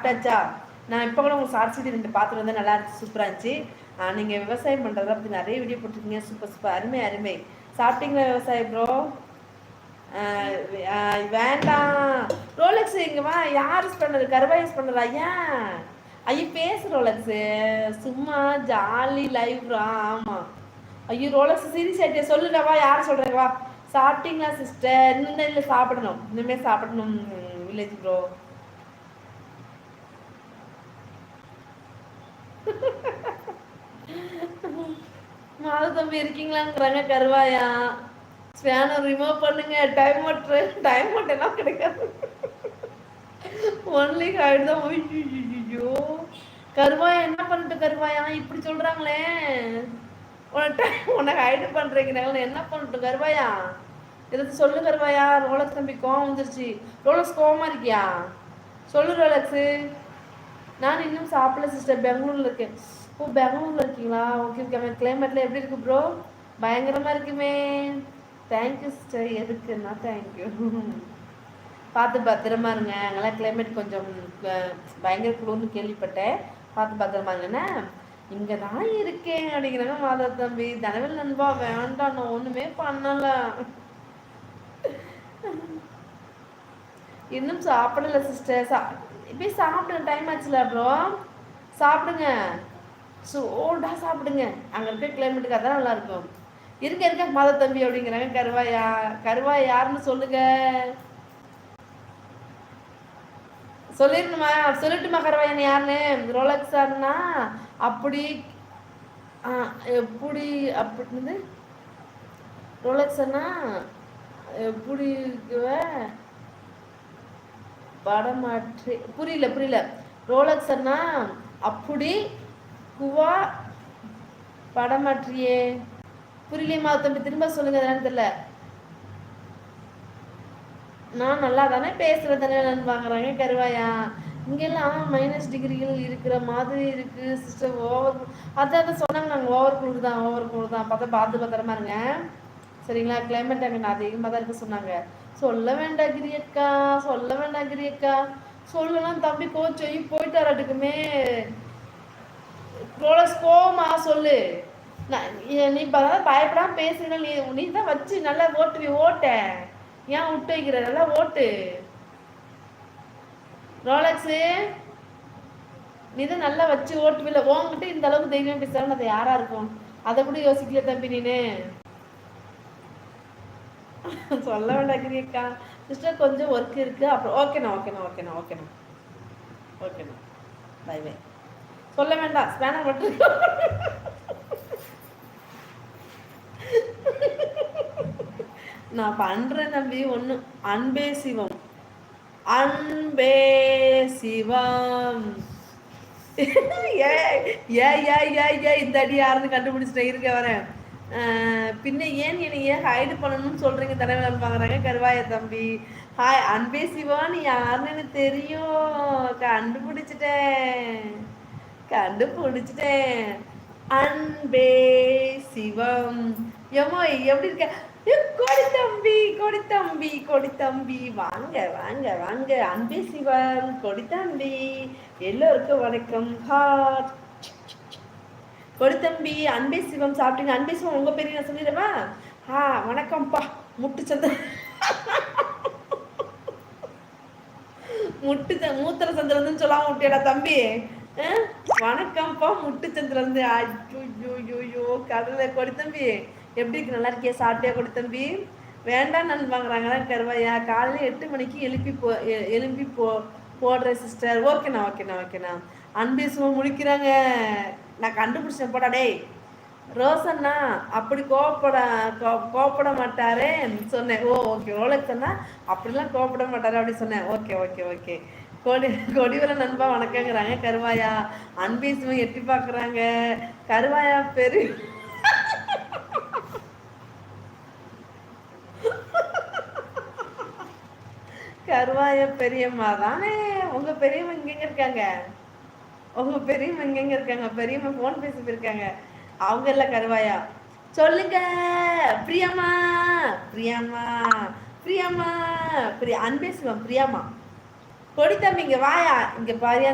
சாப்பிட்டாச்சா நான் இப்போ கூட உங்கள் ஷார்ட்ஸ் ரெண்டு பார்த்துட்டு வந்தேன். நல்லா இருந்துச்சு சூப்பராக இருந்துச்சு. நீங்கள் விவசாயம் பண்ணுறதா பற்றி நிறைய வீடியோ போட்டிருக்கீங்க. சூப்பர் சூப்பர் அருமை அருமை. சாப்பிட்டீங்களா விவசாயம் ப்ரோ வேண்டாம். ரோலக்ஸ் இங்கே வா. யார் யூஸ் பண்ணது கருவா யூஸ் பண்ணுறா ஏன்? ஐயோ பேசு ரோலக்ஸு சும்மா ஜாலி லைவ் ஆமாம் ஐயோ ரோலக்ஸ் சீரியஸ் ஆகிட்டே சொல்லுங்க வா. யார் சொல்கிறேங்க வா. சாப்பிட்டீங்களா சிஸ்டர் இன்னும் இல்லை சாப்பிடணும். இனிமேல் சாப்பிடணும் வில்லேஜ் ப்ரோ மாது தம்பி இருக்கீங்களாங்கிறாங்க கருவாயா. ஸ்பேனர் ரிமூவ் பண்ணுங்க. டைம் மோட்ரு டைம் மோட் எல்லாம் கிடைக்காது. ஒன்லி ஹைட் தான் ஐயோ கருவாயா என்ன பண்ணிட்டு கருவாயா? இப்படி சொல்றாங்களே. உனக்கு உனக்கு ஹைடு பண்றீங்க என்ன பண்ணிட்டு கருவாயா? எதாவது சொல்லு கருவாயா? ரோலக்ஸ் தம்பி கோவம் வந்துருச்சு. ரோலக்ஸ் கோவமா இருக்கியா? சொல்லு ரோலக்ஸு. நான் இன்னும் சாப்பிடல சிஸ்டர் பெங்களூர்ல இருக்கேன். ஓ பெங்களூர்ல இருக்கீங்களா? ஓகே ஓகே கிளைமேட்ல எப்படி இருக்கு ப்ரோ பயங்கரமா இருக்குமே. தேங்க்யூ சிஸ்டர் எதுக்குன்னா தேங்க்யூ பார்த்து பத்திரமா இருங்க. அங்கெல்லாம் கிளைமேட் கொஞ்சம் பயங்கர குளிர்னு கேள்விப்பட்டேன். பார்த்து பத்திரமா இருங்கண்ணே இங்கே தான் இருக்கேன் அப்படிங்கிறாங்க மாதா தம்பி. தனவில் நண்பா வேண்டாம் நான் ஒன்றுமே பண்ணலை. இன்னும் சாப்பிடல சிஸ்டர் சா இப்போ சாப்பிடுங்க டைம் ஆச்சுல ப்ரோ சாப்பிடுங்க. சோடா சாப்பிடுங்க. அங்கே இருக்க கிளைமேட்டுக்கு அதான் நல்லா இருக்கும். இருக்க இருக்க மத தம்பி அப்படிங்கிறாங்க. கருவாயா கருவாய் யாருன்னு சொல்லுங்க. சொல்லிடணுமா? சொல்லட்டுமா கருவாயன் யாருன்னு? ரோலக்ஸான்னா அப்படி எப்படி அப்படின்னு ரோலக்ஸன்னா எப்படி படமாற்றி புரியல புரியல. ரோலக்ஸன்னா அப்படி குவா படமாற்றியே புரியலையம்மா தம்பி திரும்ப சொல்லுங்க என்னன்னு தெரியல. நான் நல்லா தானே பேசுறது தானே வாங்குறாங்க கருவாயா? இங்கெல்லாம் மைனஸ் டிகிரிகள் இருக்கிற மாதிரி இருக்கு சிஸ்டர் ஓவர் அதான் சொன்னாங்க நாங்கள் ஓவர் கூல் தான் ஓவர் கூல் தான். பார்த்தா பார்த்து பத்திரமா இருங்க. சரிங்களா? கிளைமேட் அங்கே அதிகமாக தான் இருக்க சொன்னாங்க. சொல்ல வேண்டாம் கிரியக்கா சொல்ல வேண்டாம் கிரியக்கா சொல்லலாம் தம்பி கோச்சை போயிட்டு வரட்டுக்குமே கோமா சொல்லு. நீ பயப்படாம பேசுங்க நீ நீ தான் வச்சு நல்லா ஓட்டுவி ஓட்ட. ஏன் விட்டு வைக்கிற? நல்லா ஓட்டு. ரோலக்ஸு நீ தான் நல்லா வச்சு ஓட்டுவில்ல உங்ககிட்ட இந்த அளவுக்கு தைரியம் பேசுறான்னு அது யாரா இருக்கும்? அதை கூட யோசிக்கல தம்பி நீனு. சொல்ல வேண்டாக்கிறியக்கா சிஸ்டர் கொஞ்சம் ஒர்க் இருக்கு. அப்புறம் ஓகேண்ணா ஓகேண்ணா ஓகேண்ணா ஓகேண்ணா ஓகேண்ணா பை பை சொல்ல வேண்டாம். ஸ்பேனர் பட்டு நான் பண்றேன் தம்பி ஒண்ணு. அன்பே சிவம். அன்பே சிவம். ஏ ஏ ஏ ஏ இந்த அடி யாருன்னு கண்டுபிடிச்சிட்டேன். இருக்க வரேன். பின்ன ஏன் என்னை ஏன் ஹைடு பண்ணணும்னு சொல்றீங்க தலைவர் பாக்குறாங்க கருவாய தம்பி. ஹாய் அன்பே சிவா நீ யாருன்னு எனக்கு தெரியும். கண்டுபிடிச்சிட்டேன். கண்டுபிடிச்சிட்டேன். அன்பே சிவம். எம்மோ எப்படி இருக்க? கொடி தம்பி கொடி தம்பி கொடி தம்பி. வாங்க வாங்க வாங்க. அன்பே சிவம் கொடி தம்பி. எல்லோருக்கும் வணக்கம். ஹாட் தம்பி அன்பே சிவம் சாப்பிட்டீங்க. அன்பே சிவம் உங்க பெரிய நான் சொல்லிடுவா? ஆ வணக்கம்ப்பா. முட்டு சந்த முட்டு மூத்திர சந்திரன் சொல்லாம முட்டியடா தம்பி. வணக்கம்ப்பா முட்டுச்சந்திரந்து சந்திரன் ஐயோ கடலை கொடுத்தம்பி எப்படி இருக்கு? நல்லா இருக்கியா? சாப்பிட்டியா கொடுத்தம்பி வேண்டாம் நான் வாங்குறாங்க கருவாயா? காலையில் எட்டு மணிக்கு எழுப்பி போ எழுப்பி போ போடுற சிஸ்டர் ஓகேண்ணா ஓகேண்ணா ஓகேண்ணா. அன்பே சும்மா முடிக்கிறாங்க நான் கண்டுபிடிச்சேன் போடா டேய். ரோசன்னா அப்படி கோவப்பட கோவப்பட மாட்டாரே சொன்னேன். ஓ ஓகே ரோலக்ஸ் சொன்னா அப்படிலாம் கோவப்பட மாட்டாரு அப்படி சொன்னேன். Okay okay okay. கொடி கொடிவர நண்பா வணக்கங்கிறாங்க. கருவாயா அன்பீசுமை எட்டி பார்க்குறாங்க கருவாயா பெரு. கருவாய பெரியம்மா தானே? உங்க பெரியம்மா எங்கெங்க இருக்காங்க. உங்க பெரியம்மா எங்க இருக்காங்க. பெரியம்மா போன் பேசி போயிருக்காங்க அவங்க எல்லாம் கருவாயா. சொல்லுங்க. பிரியம்மா. பிரியம்மா. பிரியம்மா. பிரியா அன்பே பிரியாமா கொடி தம்பி இங்க வாயா. இங்க பாரியா.